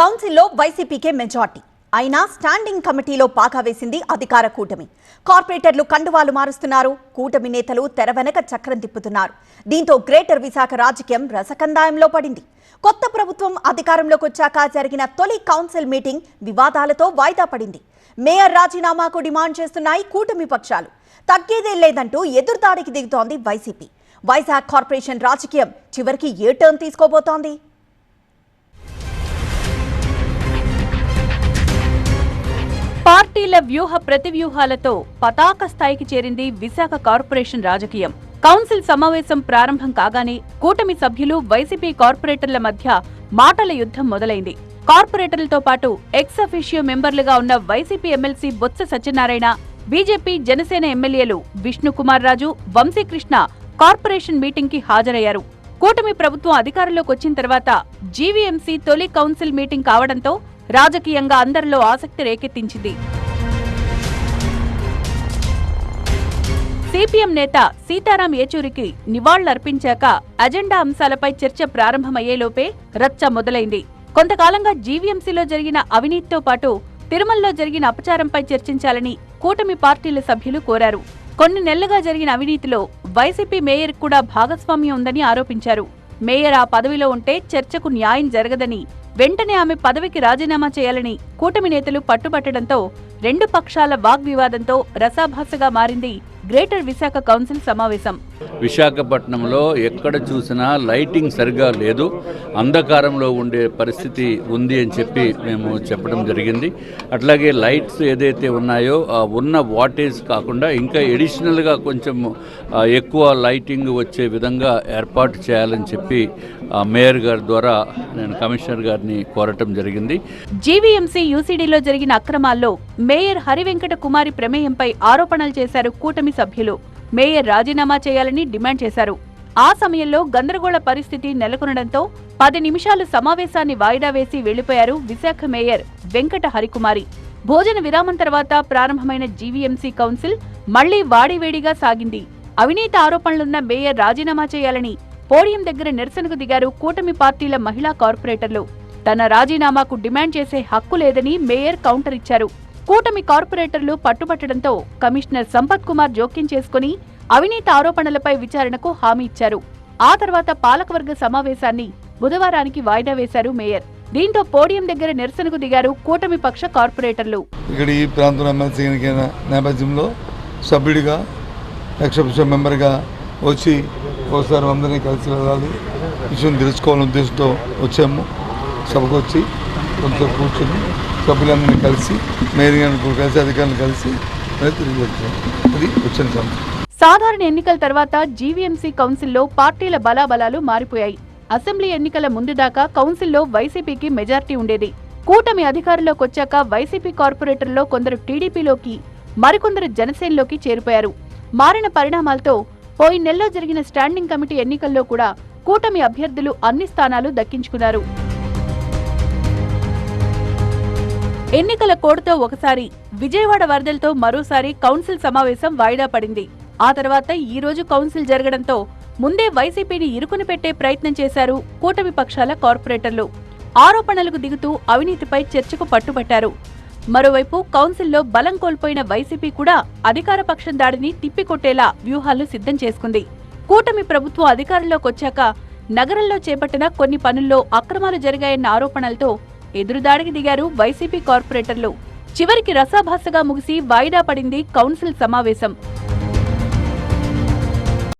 కౌన్సిల్లో వైసీపీకే మెజార్టీ. అయినా స్టాండింగ్ కమిటీలో పాకా వేసింది అధికార కూటమి. కార్పొరేటర్లు కండువాలు మారుస్తున్నారు. కూటమి నేతలు తెరవెనక చక్రం తిప్పుతున్నారు. దీంతో గ్రేటర్ విశాఖ రాజకీయం రసకందాయంలో పడింది. కొత్త ప్రభుత్వం అధికారంలోకి వచ్చాక జరిగిన తొలి కౌన్సిల్ మీటింగ్ వివాదాలతో వాయిదా పడింది. మేయర్ రాజీనామాకు డిమాండ్ చేస్తున్నాయి కూటమి పక్షాలు. తగ్గేదే లేదంటూ ఎదురుదాడికి దిగుతోంది వైసీపీ. వైజాగ్ కార్పొరేషన్ రాజకీయం చివరికి ఏ టర్న్ తీసుకోబోతోంది? పార్టీల వ్యూహ ప్రతివ్యూహాలతో పతాక స్థాయికి చేరింది విశాఖ కార్పొరేషన్ రాజకీయం. కౌన్సిల్ సమావేశం ప్రారంభం కాగానే కూటమి సభ్యులు వైసీపీ కార్పొరేటర్ల మధ్య మాటల యుద్ధం మొదలైంది. కార్పొరేటర్లతో పాటు ఎక్స్ అఫీషియో మెంబర్లుగా ఉన్న YCP MLC Botsa Satyanarayana BJP Janasena ఎమ్మెల్యేలు విష్ణుకుమార్ రాజు వంశీకృష్ణ కార్పొరేషన్ మీటింగ్కి హాజరయ్యారు. కూటమి ప్రభుత్వం అధికారంలోకి వచ్చిన తర్వాత జీవీఎంసీ తొలి కౌన్సిల్ మీటింగ్ కావడంతో రాజకీయంగా అందరిలో ఆసక్తి రేకెత్తించింది. సిపిఎం నేత సీతారాం ఏచూరికి నివాళులర్పించాక అజెండా అంశాలపై చర్చ ప్రారంభమయ్యేలోపే రచ్చ మొదలైంది. కొంతకాలంగా జీవీఎంసీలో జరిగిన అవినీతితో పాటు తిరుమలలో జరిగిన అపచారంపై చర్చించాలని కూటమి పార్టీల సభ్యులు కోరారు. కొన్ని నెలలుగా జరిగిన అవినీతిలో వైసీపీ మేయర్ కూడా భాగస్వామ్యం ఉందని ఆరోపించారు. మేయర్ ఆ పదవిలో ఉంటే చర్చకు న్యాయం జరగదని వెంటనే ఆమె పదవికి రాజీనామా చేయాలని కూటమి నేతలు పట్టుబట్టడంతో రెండు పక్షాల వాగ్వివాదంతో రసాభాసగా మారింది గ్రేటర్ విశాఖ కౌన్సిల్ సమావేశం. విశాఖపట్నంలో ఎక్కడ చూసినా లైటింగ్ సరిగా లేదు అంధకారంలో ఉండే పరిస్థితి ఉంది అని చెప్పి మేము చెప్పడం జరిగింది. అట్లాగే లైట్స్ ఏదైతే ఉన్నాయో ఆ ఉన్న వాటేజ్ కాకుండా ఇంకా ఎడిషనల్గా కొంచెం ఎక్కువ లైటింగ్ వచ్చే విధంగా ఏర్పాటు చేయాలని చెప్పి మేయర్ గారి ద్వారా నేను కమిషనర్ గారిని కోరటం జరిగింది. జీవీఎంసీ యూసీడీలో జరిగిన అక్రమాల్లో మేయర్ హరివెంకట కుమారి ప్రమేయంపై ఆరోపణలు చేశారు కూటమి సభ్యులు. మేయర్ రాజీనామా చేయాలని డిమాండ్ చేశారు. ఆ సమయంలో గందరగోళ పరిస్థితి నెలకొనడంతో పది నిమిషాలు సమావేశాన్ని వాయిదా వేసి వెళ్ళిపోయారు విశాఖ మేయర్ వెంకట హరికుమారి. భోజన విరామం తర్వాత ప్రారంభమైన జీవీఎంసీ కౌన్సిల్ మళ్ళీ వాడివేడిగా సాగింది. అవినీతి ఆరోపణలున్న మేయర్ రాజీనామా చేయాలని పోడియం దగ్గర నిరసనకు దిగారు కూటమి పార్టీల మహిళా కార్పొరేటర్లు. తన రాజీనామాకు డిమాండ్ చేసే హక్కు లేదని మేయర్ కౌంటర్ ఇచ్చారు. కూటమి కార్పొరేటర్లు పట్టుబట్టడంతో కమిషనర్ సంపత్ కుమార్ జోక్యం చేసుకుని అవినీతి ఆరోపణలపై విచారణకు హామీ ఇచ్చారు. ఆ తర్వాత పాలకవర్గ సమావేశాన్ని బుధవారానికి వాయిదా వేశారు మేయర్. దీంతో పోడియం దగ్గర నిరసనకు దిగారు కూటమి పక్ష కార్పొరేటర్లు. ఇక్కడ ఈ ప్రాంతం ఎమ్మెల్సీ నేపథ్యంలో సభ్యుడిగా ఎక్సెప్షన్ మెంబర్గా వచ్చి ఒకసారి అందరినీ కలిసి వెళ్ళాలి. విషయం తెలుసుకోవాలనే ఉద్దేశంతో వచ్చాము. సభకు వచ్చి కొంచెం కూర్చొని సభ్యులందరినీ కలిసి మేయర్ గారిని కలిసి అధికారులను కలిసి తిరిగి వచ్చాం అది వచ్చిన సమస్య సాధారణ ఎన్నికల తర్వాత జీవీఎంసీ కౌన్సిల్లో పార్టీల బలాబలాలు మారిపోయాయి. అసెంబ్లీ ఎన్నికల ముందు దాకా కౌన్సిల్లో వైసీపీకి మెజార్టీ ఉండేది. కూటమి అధికారంలోకి వచ్చాక వైసీపీ కార్పొరేటర్లో కొందరు టీడీపీలోకి మరికొందరు జనసేనలోకి చేరిపోయారు. మారిన పరిణామాలతో పోయిన నెలలో జరిగిన స్టాండింగ్ కమిటీ ఎన్నికల్లో కూడా కూటమి అభ్యర్థులు అన్ని స్థానాలు దక్కించుకున్నారు. ఎన్నికల కోడ్తో ఒకసారి విజయవాడ వరదలతో మరోసారి కౌన్సిల్ సమావేశం వాయిదా పడింది. ఆ తర్వాత ఈ రోజు కౌన్సిల్ జరగడంతో ముందే వైసీపీని ఇరుకుని పెట్టే ప్రయత్నం చేశారు కూటమి పక్షాల కార్పొరేటర్లు. ఆరోపణలకు దిగుతూ అవినీతిపై చర్చకు పట్టుబట్టారు. మరోవైపు కౌన్సిల్లో బలం కోల్పోయిన వైసీపీ కూడా అధికార పక్షం దాడిని తిప్పికొట్టేలా వ్యూహాలు సిద్ధం చేసుకుంది. కూటమి ప్రభుత్వం అధికారంలోకి వచ్చాక నగరంలో చేపట్టిన కొన్ని పనుల్లో అక్రమాలు జరిగాయన్న ఆరోపణలతో ఎదురుదాడికి దిగారు వైసీపీ కార్పొరేటర్లు. చివరికి రసాభాసగా ముగిసి వాయిదా పడింది కౌన్సిల్ సమావేశం.